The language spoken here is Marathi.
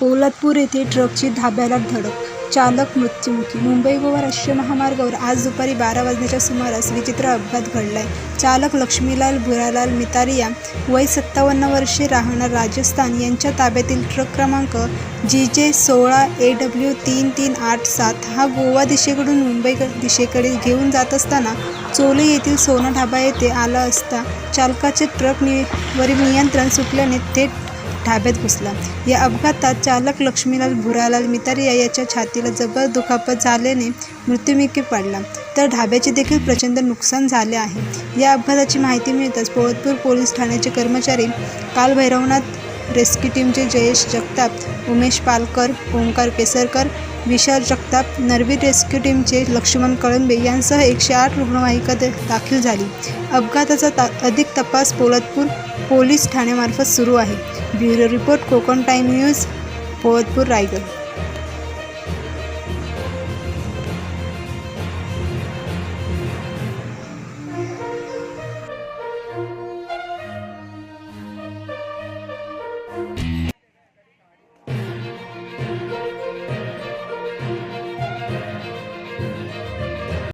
पोलादपूर येथे ट्रकची धाब्याला धडक. चालक मृत्युमुखी. मुंबई गोवा राष्ट्रीय महामार्गावर आज दुपारी बारा वाजण्याच्या सुमारास विचित्र अपघात घडलाय. चालक लक्ष्मीलाल भुरालाल मितारिया वय सत्तावन्न वर्षे राहणार राजस्थान यांच्या ताब्यातील ट्रक क्रमांक जी जे सोळा ए डब्ल्यू तीन तीन आठ सात हा गोवा दिशेकडून मुंबई दिशेकडे घेऊन जात असताना चोले येथील सोना ढाबा येथे आला असता चालकाचे ट्रक नि वरील नियंत्रण सुटल्याने थेट ढाब्यात घुसला. या अपघातात चालक लक्ष्मीलाल भुरालाल मितारिया याच्या छातीला जबर दुखापत झाल्याने मृत्युमुखी पडला. तर ढाब्याचे देखील प्रचंड नुकसान झाले आहे. या अपघाताची माहिती मिळताच पोळतपूर पोलीस ठाण्याचे कर्मचारी कालभैरवनाथ रेस्क्यू टीमचे जयेश जगताप उमेश पालकर ओंकार केसरकर विशाल जगताप नरवी रेस्क्यू टीमचे लक्ष्मण कळंबे यांसह एकशे आठ रुग्णवाहिका दाखल झाली. अपघाताचा ता अधिक तपास पोलतपूर पोलीस ठाण्यामार्फत सुरू आहे. Bureau report Konkan time news पोवतपूर Raigad.